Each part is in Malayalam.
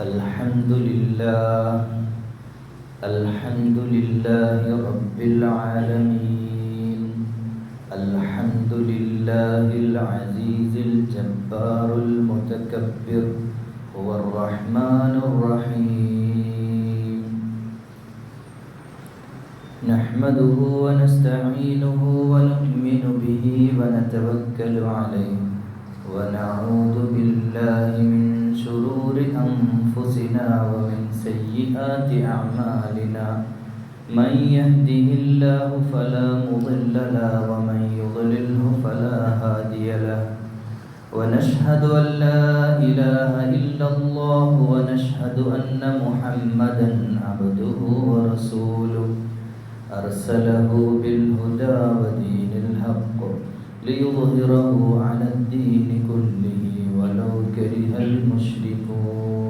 الحمد لله الحمد لله رب العالمين الحمد لله العزيز الجبار المتكبر هو الرحمن الرحيم. نحمده ونستعينه ونؤمن به ونتوكل عليه ونعوذ بالله من أنفسنا ومن سيئات أعمالنا. من يهده الله فلا مضل له ومن يضلله فلا هادي له. ونشهد أن لا إله إلا الله ونشهد أن محمدا عبده ورسوله. أرسله بالهدى ودين الحق ليظهره على الدين كله ولو كره المشركون.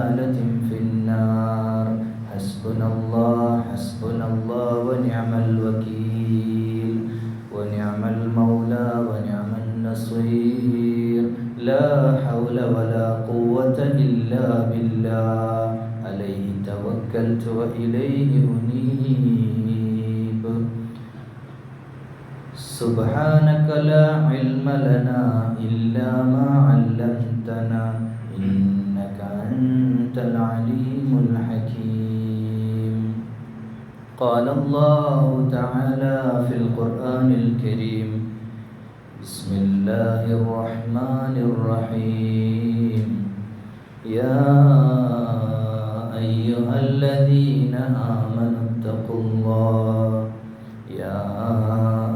إلا بالله عليه توكلت وإليه أنيب سبحانك لا علم لنا إلا ما علمتنا إنك أنت العليم الحكيم قال الله تعالى في القرآن الكريم بسم الله الرحمن الرحيم يا أيها الذين آمنوا اتقوا الله. يا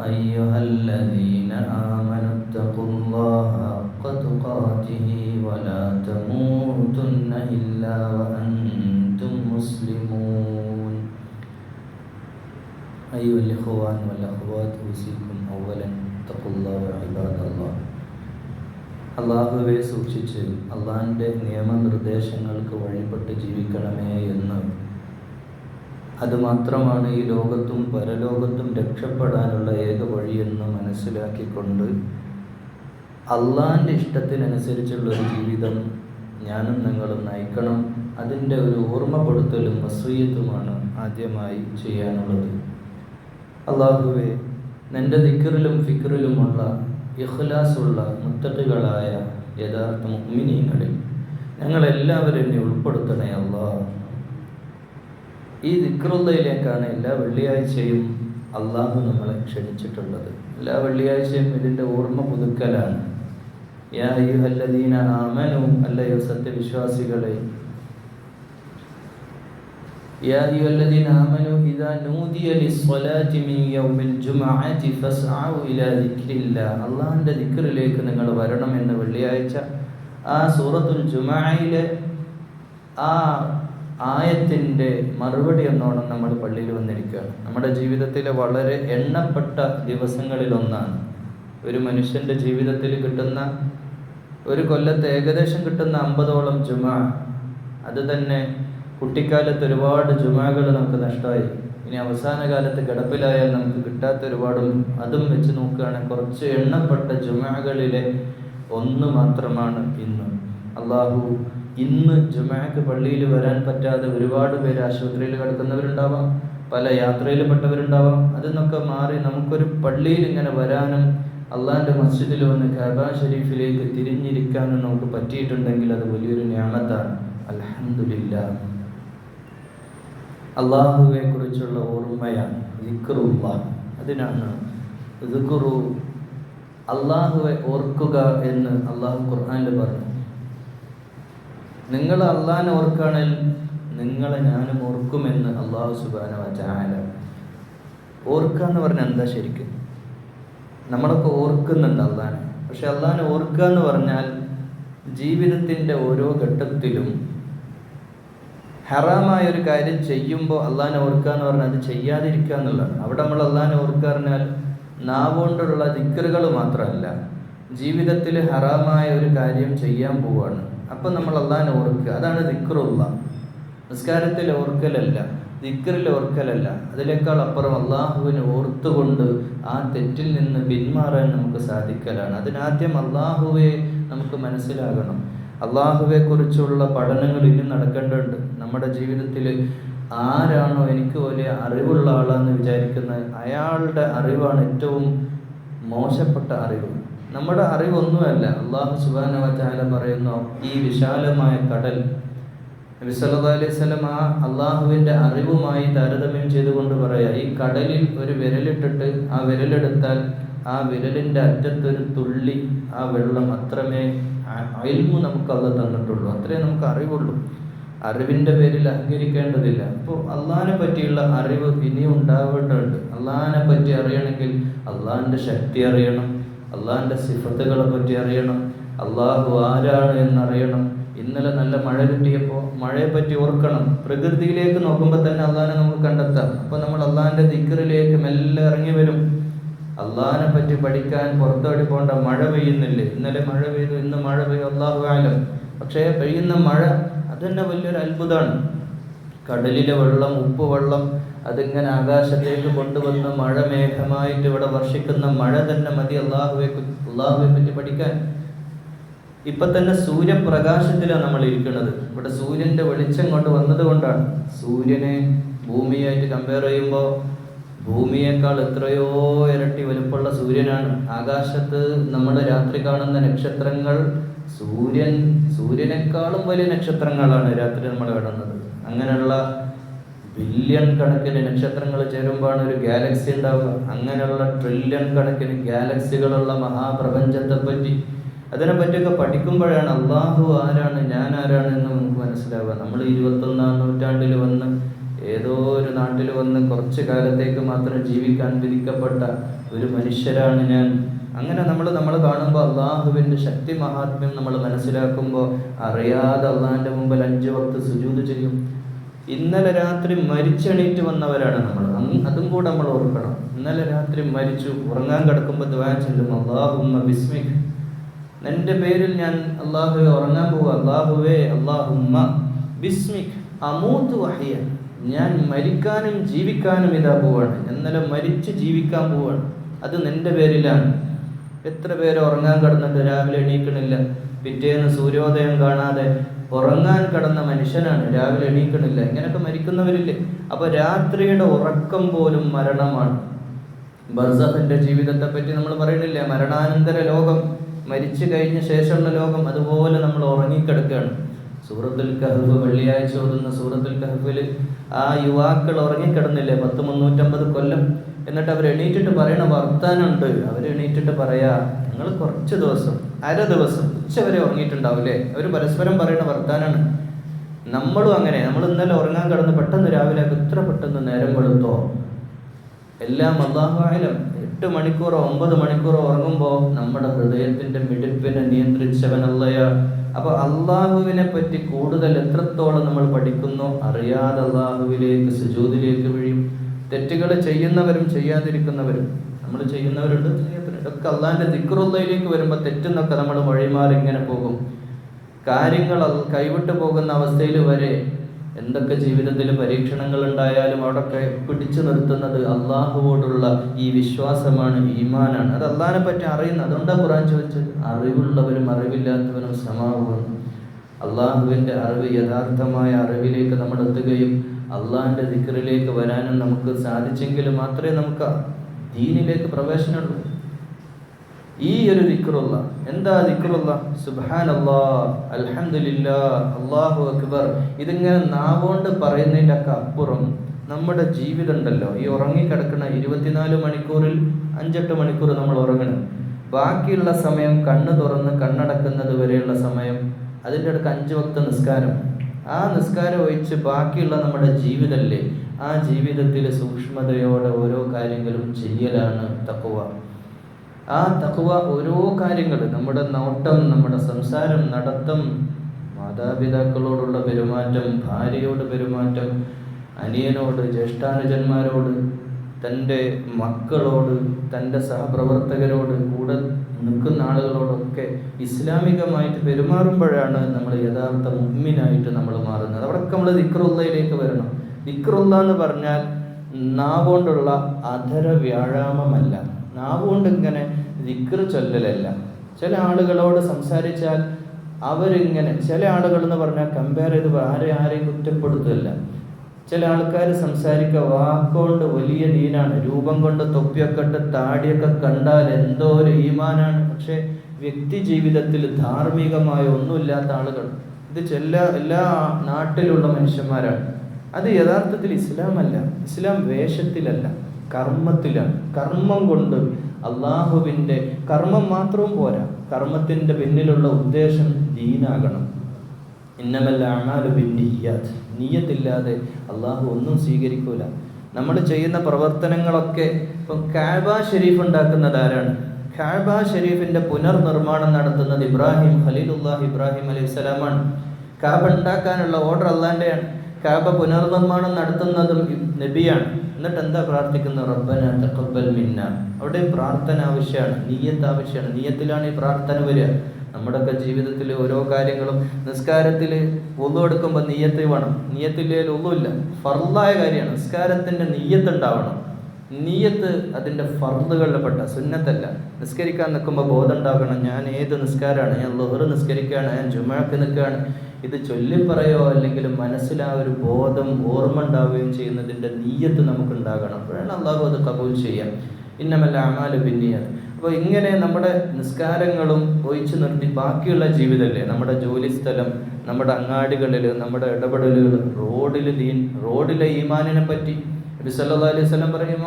أيها الذين آمنوا اتقوا الله حق تقاته ولا تموتن إلا وأنتم مسلمون. أيها الإخوان والأخوات أوصيكم أولا اتقوا الله عباد الله. അള്ളാഹുവെ സൂക്ഷിച്ച് അള്ളാഹിന്റെ നിയമനിർദ്ദേശങ്ങൾക്ക് വഴിപ്പെട്ട് ജീവിക്കണമേ എന്ന്. അതുമാത്രമാണ് ഈ ലോകത്തും പരലോകത്തും രക്ഷപ്പെടാനുള്ള ഏക വഴിയെന്ന് മനസ്സിലാക്കിക്കൊണ്ട് അള്ളാഹിന്റെ ഇഷ്ടത്തിനനുസരിച്ചുള്ള ഒരു ജീവിതം ഞാനും നിങ്ങളും നയിക്കണം. അതിന്റെ ഒരു ഓർമ്മപ്പെടുത്തലും വസൂയത്തുമാണ് ആദ്യമായി ചെയ്യാനുള്ളത്. അള്ളാഹുവെ നിന്റെ ദിക്കറിലും ഫിക്കറിലുമുള്ള ഇഖ്ലാസുള്ള മുത്തട്ടുകളായ യഥാർത്ഥ മുഗ്മിനീങ്ങളിൽ ഞങ്ങളെല്ലാവരും എന്നെ ഉൾപ്പെടുത്തണേ അല്ല ഈ ദിക്റുള്ളയിലേക്കാണ് എല്ലാ വെള്ളിയാഴ്ചയും അള്ളാഹു നമ്മളെ ക്ഷണിച്ചിട്ടുള്ളത്. എല്ലാ വെള്ളിയാഴ്ചയും ഇതിന്റെ ഓർമ്മ പുതുക്കലാണ്. യാ അയ്യുഹല്ലദീന ആമനു അല്ലയോ സത്യവിശ്വാസികളെ يا أيها الذين آمنوا إذا نودي للصلاة من يوم الجمعة فاسعوا إلى ذكر الله അള്ളാഹിൻ്റെ ദിക്കറിലേക്ക് നിങ്ങൾ വരണമെന്ന് വെള്ളിയാഴ്ച ആ സൂറത്തുൽ ജുമയിലെ ആ ആയത്തിൻ്റെ മറുപടി എന്നോണം നമ്മൾ പള്ളിയിൽ വന്നിരിക്കുകയാണ് നമ്മുടെ ജീവിതത്തിലെ വളരെ എണ്ണപ്പെട്ട ദിവസങ്ങളിലൊന്നാണ് ഒരു മനുഷ്യൻ്റെ ജീവിതത്തിൽ കിട്ടുന്ന ഒരു കൊല്ലത്ത് ഏകദേശം കിട്ടുന്ന അമ്പതോളം ജുമ അത് തന്നെ കുട്ടിക്കാലത്ത് ഒരുപാട് ജുമാകൾ നമുക്ക് നഷ്ടമായി ഇനി അവസാന കാലത്ത് കിടപ്പിലായാൽ നമുക്ക് കിട്ടാത്ത ഒരുപാടും അതും വെച്ച് നോക്കുകയാണെങ്കിൽ കുറച്ച് എണ്ണപ്പെട്ട ജുമാകളിലെ ഒന്ന് മാത്രമാണ് ഇന്ന്. അള്ളാഹു ഇന്ന് ജുമാക്ക് പള്ളിയിൽ വരാൻ പറ്റാതെ ഒരുപാട് പേര് ആശുപത്രിയിൽ കിടക്കുന്നവരുണ്ടാവാം പല യാത്രയിൽ പെട്ടവരുണ്ടാവാം അതിൽ മാറി നമുക്കൊരു പള്ളിയിൽ ഇങ്ങനെ വരാനും അള്ളാഹിന്റെ മസ്ജിദിൽ വന്ന് ഖബ ഷരീഫിലേക്ക് തിരിഞ്ഞിരിക്കാനും നമുക്ക് പറ്റിയിട്ടുണ്ടെങ്കിൽ അത് വലിയൊരു ഞാമത്താണ് അലഹമില്ല അള്ളാഹുവെ കുറിച്ചുള്ള ഓർമ്മയാണ് ദിക്റുള്ള. അതിനാണ് ദിക്റു അള്ളാഹുവെ ഓർക്കുക എന്ന് അള്ളാഹു ഖുർആാനിൽ പറഞ്ഞു. നിങ്ങൾ അള്ളാഹിനെ ഓർക്കുകയാണെങ്കിൽ നിങ്ങളെ ഞാനും ഓർക്കുമെന്ന് അള്ളാഹു സുബാന വചാല ഓർക്കുക എന്ന് പറഞ്ഞാൽ എന്താ ശരിക്കും? നമ്മളൊക്കെ ഓർക്കുന്നുണ്ട് അള്ളാഹിനെ. പക്ഷെ അള്ളാഹിനെ ഓർക്കുക എന്ന് പറഞ്ഞാൽ ജീവിതത്തിന്റെ ഓരോ ഘട്ടത്തിലും ഹറാമായ ഒരു കാര്യം ചെയ്യുമ്പോൾ അള്ളാഹിനെ ഓർക്കുക എന്ന് പറഞ്ഞാൽ അത് ചെയ്യാതിരിക്കുക എന്നുള്ളതാണ്. അവിടെ നമ്മൾ അള്ളാഹിനെ ഓർക്കുക പറഞ്ഞാൽ നാവുകൊണ്ടുള്ള ദിക്കറുകൾ മാത്രമല്ല ജീവിതത്തിൽ ഹറാമായ ഒരു കാര്യം ചെയ്യാൻ പോവാണ്. അപ്പം നമ്മൾ അള്ളാഹിനെ ഓർക്കുക. അതാണ് ദിക്കറുള്ള നിസ്കാരത്തിൽ ഓർക്കലല്ല ദിക്കറിൽ ഓർക്കലല്ല. അതിനേക്കാൾ അപ്പുറം അള്ളാഹുവിനെ ഓർത്തുകൊണ്ട് ആ തെറ്റിൽ നിന്ന് പിന്മാറാൻ നമുക്ക് സാധിക്കലാണ്. അതിനാദ്യം അള്ളാഹുവെ നമുക്ക് മനസ്സിലാകണം. അള്ളാഹുവെ കുറിച്ചുള്ള പഠനങ്ങൾ ഇനി നടക്കേണ്ടതുണ്ട്. നമ്മുടെ ജീവിതത്തിൽ ആരാണോ എനിക്ക് വലിയ അറിവുള്ള ആളാന്ന് വിചാരിക്കുന്നത് അയാളുടെ അറിവാണ് ഏറ്റവും മോശപ്പെട്ട അറിവ്. നമ്മുടെ അറിവൊന്നുമല്ല. അള്ളാഹു സുബാന വചാല പറയുന്നു ഈ വിശാലമായ കടൽ. അലൈഹി സ്വലം ആ അള്ളാഹുവിന്റെ അറിവുമായി താരതമ്യം ചെയ്തുകൊണ്ട് പറയാ ഈ കടലിൽ ഒരു വിരലിട്ടിട്ട് ആ വിരലെടുത്താൽ ആ വിരലിന്റെ അറ്റത്തൊരു തുള്ളി ആ വെള്ളം അത്രമേ അയൽമു നമുക്ക് അല്ല തന്നിട്ടുള്ളൂ. അത്രേ നമുക്ക് അറിവുള്ളൂ അറിവിന്റെ പേരിൽ അഹങ്കരിക്കേണ്ടതില്ല. അപ്പോൾ അള്ളാഹിനെ പറ്റിയുള്ള അറിവ് ഇനിയും ഉണ്ടാവേണ്ടതുണ്ട്. അള്ളാഹിനെ പറ്റി അറിയണമെങ്കിൽ അള്ളാഹിന്റെ ശക്തി അറിയണം. അള്ളാഹിന്റെ സിഫത്തുകളെ പറ്റി അറിയണം. അള്ളാഹു ആരാണ് എന്നറിയണം. ഇന്നലെ നല്ല മഴ കിട്ടിയപ്പോൾ മഴയെ പറ്റി ഓർക്കണം. പ്രകൃതിയിലേക്ക് നോക്കുമ്പോൾ തന്നെ അള്ളാഹിനെ നമുക്ക് കണ്ടെത്താം. അപ്പോൾ നമ്മൾ അള്ളാഹിന്റെ ദിക്കറിലേക്ക് മെല്ലെ ഇറങ്ങി വരും. അള്ളാഹിനെ പറ്റി പഠിക്കാൻ പുറത്തോടി പോകേണ്ട മഴ പെയ്യുന്നില്ലേ. ഇന്നലെ മഴ പെയ്തു ഇന്ന് മഴ പെയ്യും അള്ളാഹു ആലം പക്ഷേ പെയ്യുന്ന മഴ അതന്നെ വലിയൊരു അത്ഭുതമാണ് കടലിലെ വെള്ളം ഉപ്പ് വെള്ളം അതിങ്ങനെ ആകാശത്തേക്ക് കൊണ്ടുവന്ന് മഴ മേഘമായിട്ട് ഇവിടെ വർഷിക്കുന്ന മഴ തന്നെ മതി അള്ളാഹുവെ അള്ളാഹുവെ പറ്റി പഠിക്കാൻ. ഇപ്പൊ തന്നെ സൂര്യപ്രകാശത്തിലാണ് നമ്മൾ ഇരിക്കുന്നത്. ഇവിടെ സൂര്യന്റെ വെളിച്ചം കൊണ്ട് വന്നത് കൊണ്ടാണ് സൂര്യനെ ഭൂമിയായിട്ട് കമ്പയർ ചെയ്യുമ്പോൾ ഭൂമിയേക്കാൾ എത്രയോ ഇരട്ടി വലുപ്പമുള്ള സൂര്യനാണ്. ആകാശത്ത് നമ്മൾ രാത്രി കാണുന്ന നക്ഷത്രങ്ങൾ സൂര്യൻ സൂര്യനേക്കാളും വലിയ നക്ഷത്രങ്ങളാണ് രാത്രി നമ്മൾ കാണുന്നത്. അങ്ങനെയുള്ള ബില്യൺ കണക്കിന് നക്ഷത്രങ്ങൾ ചേരുമ്പോഴാണ് ഒരു ഗാലക്സി ഉണ്ടാവുക. അങ്ങനെയുള്ള ട്രില്യൺ കണക്കിന് ഗാലക്സികളുള്ള മഹാപ്രപഞ്ചത്തെ പറ്റി അതിനെ പറ്റിയൊക്കെ പഠിക്കുമ്പോഴാണ് അള്ളാഹു ആരാണ് ഞാൻ ആരാണ് എന്ന് നമുക്ക് മനസ്സിലാവുക. നമ്മൾ ഇരുപത്തൊന്നാം നൂറ്റാണ്ടിൽ വന്ന് ഏതോ ഒരു നാട്ടിൽ വന്ന് കുറച്ച് കാലത്തേക്ക് മാത്രം ജീവിക്കാൻ വിധിക്കപ്പെട്ട ഒരു മനുഷ്യരാണ് ഞാൻ. അങ്ങനെ നമ്മൾ നമ്മൾ കാണുമ്പോൾ അള്ളാഹുവിന്റെ ശക്തി മഹാത്മ്യം നമ്മൾ മനസ്സിലാക്കുമ്പോൾ അറിയാതെ അള്ളാഹിന്റെ മുമ്പിൽ അഞ്ച് വക്ത് സുജൂത് ചെയ്യും. ഇന്നലെ രാത്രി മരിച്ചെണീറ്റ് വന്നവരാണ് നമ്മൾ. അതും കൂടെ നമ്മൾ ഓർക്കണം. ഇന്നലെ രാത്രി മരിച്ചു ഉറങ്ങാൻ കിടക്കുമ്പോൾ ദ്വാ ചെല്ലും. അള്ളാഹുമ്മ ബിസ്മിക്. എന്റെ പേരിൽ ഞാൻ അള്ളാഹുവെ ഉറങ്ങാൻ പോവുക അള്ളാഹുവേ അള്ളാഹുമ്മ ബിസ്മിക്. അമൂത്ത് വഹിയ ഞാൻ മരിക്കാനും ജീവിക്കാനും ഇതാ പോവാണ്. ഇന്നലെ മരിച്ച് ജീവിക്കാൻ പോവാണ്. അത് നിന്റെ പേരിലാണ്. എത്ര പേര് ഉറങ്ങാൻ കിടന്നിട്ട് രാവിലെ എണീക്കണില്ല? പിറ്റേന്ന് സൂര്യോദയം കാണാതെ ഉറങ്ങാൻ കിടന്ന മനുഷ്യനാണ്. രാവിലെ എണീക്കണില്ല. ഇങ്ങനെയൊക്കെ മരിക്കുന്നവരില്ലേ? അപ്പൊ രാത്രിയുടെ ഉറക്കം പോലും മരണമാണ്. ബർസഖിന്റെ ജീവിതത്തെ പറ്റി നമ്മൾ പറയണില്ലേ മരണാനന്തര ലോകം മരിച്ചു കഴിഞ്ഞ ശേഷമുള്ള ലോകം അതുപോലെ നമ്മൾ ഉറങ്ങിക്കിടക്കുകയാണ്. സൂറത്തുൽ കഹഫ് വെള്ളിയാഴ്ച ഓതുന്ന സൂറത്തുൽ കഹഫിൽ ആ യുവാക്കൾ ഉറങ്ങിക്കിടന്നില്ലേ? പത്ത് മുന്നൂറ്റമ്പത് കൊല്ലം. എന്നിട്ട് അവർ എണീറ്റിട്ട് പറയണ വർത്താനുണ്ട്. അവർ എണീറ്റിട്ട് പറയാ നിങ്ങൾ കുറച്ച് ദിവസം അര ദിവസം ഉച്ച വരെ ഉറങ്ങിയിട്ടുണ്ടാവില്ലേ അവർ പരസ്പരം പറയണ വർത്താനാണ്. നമ്മളും അങ്ങനെ. നമ്മൾ ഇന്നലെ ഉറങ്ങാൻ കിടന്ന് പെട്ടെന്ന് രാവിലെ എത്ര പെട്ടെന്ന് നേരം വെളുത്തോ? എല്ലാം അള്ളാഹായാലും എട്ട് മണിക്കൂറോ ഒമ്പത് മണിക്കൂറോ ഉറങ്ങുമ്പോൾ നമ്മുടെ ഹൃദയത്തിന്റെ മിടിപ്പിനെ നിയന്ത്രിച്ചവനല്ലയ. അപ്പൊ അള്ളാഹുവിനെ പറ്റി കൂടുതൽ എത്രത്തോളം നമ്മൾ പഠിക്കുന്നു അറിയാതെ അള്ളാഹുവിലേക്ക് സുജൂതിലേക്ക് വീഴും തെറ്റുകൾ ചെയ്യുന്നവരും ചെയ്യാതിരിക്കുന്നവരും നമ്മൾ ചെയ്യുന്നവരുണ്ട് ചെയ്യാത്തവരുണ്ട് ഒക്കെ അള്ളാഹിന്റെ ദിക്റുള്ളയിലേക്ക് വരുമ്പോൾ തെറ്റെന്നൊക്കെ നമ്മൾ വഴിമാറി ഇങ്ങനെ പോകും. കാര്യങ്ങൾ കൈവിട്ടു പോകുന്ന അവസ്ഥയിൽ വരെ എന്തൊക്കെ ജീവിതത്തിൽ പരീക്ഷണങ്ങൾ ഉണ്ടായാലും അവിടെയൊക്കെ പിടിച്ചു നിർത്തുന്നത് അള്ളാഹുവോടുള്ള ഈ വിശ്വാസമാണ് ഈമാനാണ്. അത് അള്ളാഹിനെ പറ്റി അറിയുന്നത് അതുകൊണ്ടാണ് ഖുറാൻ ചോദിച്ചത്. അറിവുള്ളവരും അറിവില്ലാത്തവരും സമാവുമെന്ന് അള്ളാഹുവിന്റെ അറിവ് യഥാർത്ഥമായ അറിവിലേക്ക് നമ്മൾ എത്തുകയും അള്ളാഹിന്റെ ദിക്കറിലേക്ക് വരാനും നമുക്ക് സാധിച്ചെങ്കിൽ മാത്രമേ നമുക്ക് ദീനിലേക്ക് പ്രവേശനമുള്ളൂ. ഈ ഒരു ദിക്റുള്ള. എന്താ ദിക്റുള്ള? സുബ്ഹാനല്ലാ അൽഹംദുലില്ലാ അള്ളാഹു അക്ബർ. ഇതിങ്ങനെ നാവോണ്ട് പറയുന്നതിന്റെയൊക്കെ അപ്പുറം നമ്മുടെ ജീവിതം ഉണ്ടല്ലോ ഈ ഉറങ്ങിക്കിടക്കുന്ന ഇരുപത്തിനാല് മണിക്കൂറിൽ അഞ്ചെട്ട് മണിക്കൂർ നമ്മൾ ഉറങ്ങണം. ബാക്കിയുള്ള സമയം കണ്ണ് തുറന്ന് കണ്ണടക്കുന്നത് വരെയുള്ള സമയം അതിന്റെ അടുക്ക് അഞ്ച് വക്ത നിസ്കാരം. ആ നിസ്കാരം ഒഴിച്ച് ബാക്കിയുള്ള നമ്മുടെ ജീവിതമല്ലേ ആ ജീവിതത്തിലെ സൂക്ഷ്മതയോടെ ഓരോ കാര്യങ്ങളും ചെയ്യലാണ് തക്കുവ ആ തക്കുവ ഓരോ കാര്യങ്ങൾ നമ്മുടെ നോട്ടം നമ്മുടെ സംസാരം നടത്തം മാതാപിതാക്കളോടുള്ള പെരുമാറ്റം ഭാര്യയോട് പെരുമാറ്റം അനിയനോട് ജ്യേഷ്ഠാനുജന്മാരോട് തന്റെ മക്കളോട് തന്റെ സഹപ്രവർത്തകരോട് കൂടെ നിൽക്കുന്ന ആളുകളോടൊക്കെ ഇസ്ലാമികമായിട്ട് പെരുമാറുമ്പോഴാണ് നമ്മൾ യഥാർത്ഥ മുമ്മിനായിട്ട് നമ്മൾ മാറുന്നത്. അവിടെയൊക്കെ നമ്മൾ ദിക്റുള്ളയിലേക്ക് വരണം. ദിക്റുള്ള എന്ന് പറഞ്ഞാൽ നാവുകൊണ്ടുള്ള അധര വ്യായാമമല്ല നാവുകൊണ്ട് ഇങ്ങനെ ദിക്ർ ചൊല്ലലല്ല. ചില ആളുകളോട് സംസാരിച്ചാൽ അവരിങ്ങനെ ചില ആളുകൾ എന്ന് പറഞ്ഞാൽ കമ്പയർ ചെയ്ത് ആരെ ആരെയും കുറ്റപ്പെടുത്തല്ല ചില ആൾക്കാർ സംസാരിക്കുക വാക്കുകൊണ്ട് വലിയ ദീനാണ്. രൂപം കൊണ്ട് തൊപ്പിയൊക്കെ ഇട്ട് താടിയൊക്കെ കണ്ടാൽ എന്തോ ഒരു ഈമാനാണ്. പക്ഷേ വ്യക്തി ജീവിതത്തിൽ ധാർമ്മികമായ ഒന്നുമില്ലാത്ത ആളുകൾ. ഇത് ചെല്ല എല്ലാ നാട്ടിലുള്ള മനുഷ്യന്മാരാണ്. അത് യഥാർത്ഥത്തിൽ ഇസ്ലാമല്ല. ഇസ്ലാം വേഷത്തിലല്ല. കർമ്മത്തിലാണ്. കർമ്മം കൊണ്ട് അള്ളാഹുവിന്റെ കർമ്മം മാത്രവും പോരാ. കർമ്മത്തിന്റെ പിന്നിലുള്ള ഉദ്ദേശം ദീനാകണം. ഇന്നമല്ല അമാലു പിന്നെ നീയത്തില്ലാതെ അള്ളാഹു ഒന്നും സ്വീകരിക്കൂല. നമ്മൾ ചെയ്യുന്ന പ്രവർത്തനങ്ങളൊക്കെ ഇപ്പം കാബ ഷെരീഫ് ഉണ്ടാക്കുന്നത് ആരാണ്? കാബ ഷെരീഫിന്റെ പുനർനിർമ്മാണം നടത്തുന്നത് ഇബ്രാഹിം ഖലീലുല്ലാഹ് ഇബ്രാഹിം അലൈഹി സ്വലാമാണ്. കാബ ഉണ്ടാക്കാനുള്ള ഓർഡർ അള്ളാന്റെയാണ് കാബ പുനർനിർമ്മാണം നടത്തുന്നതും നബിയാണ്. എന്നിട്ട് എന്താ പ്രാർത്ഥിക്കുന്നത് റബ്ബന തക്കബൽ മിന്ന. അവിടെ പ്രാർത്ഥന ആവശ്യമാണ് നീയത്ത് ആവശ്യമാണ്. നീയത്തിലാണ് ഈ പ്രാർത്ഥന വരിക. നമ്മുടെയൊക്കെ ജീവിതത്തിൽ ഓരോ കാര്യങ്ങളും നിസ്കാരത്തിൽ ഒന്നു എടുക്കുമ്പോൾ നീയത്ത് വേണം. നീയത്തില്ലെങ്കിൽ ഒന്നുമില്ല ഫർദായ കാര്യമാണ്. നിസ്കാരത്തിന്റെ നീയത്ത് ഉണ്ടാവണം. നീയത്ത് അതിന്റെ ഫർദുകളിൽപ്പെട്ട സുന്നത്തല്ല. നിസ്കരിക്കാൻ നിൽക്കുമ്പോൾ ബോധം ഉണ്ടാകണം. ഞാൻ ഏത് നിസ്കാരമാണ്? ഞാൻ ലൊഹറ് നിസ്കരിക്കുകയാണ് ഞാൻ ജുമാക്ക് നിൽക്കുകയാണ്. ഇത് ചൊല്ലിപ്പറയോ അല്ലെങ്കിൽ മനസ്സിൽ ആ ഒരു ബോധം ഓർമ്മ ഉണ്ടാവുകയും ചെയ്യുന്നതിന്റെ നീയത്ത് നമുക്കുണ്ടാകണം. അപ്പോഴാണ് അള്ളാഹു അത് കബൂൽ ചെയ്യാം. ഇന്നമല്ല അമാൽ പിന്നെയാണ് അപ്പോൾ ഇങ്ങനെ നമ്മുടെ നിസ്കാരങ്ങളും ഒഴിച്ചു നിർത്തി ബാക്കിയുള്ള ജീവിതമല്ലേ നമ്മുടെ ജോലിസ്ഥലം നമ്മുടെ അങ്ങാടികളിൽ നമ്മുടെ ഇടപെടലുകൾ റോഡിൽ ദീൻ റോഡിലെ ഈമാനിനെ പറ്റി നബി അലൈഹി വസല്ലം പറയും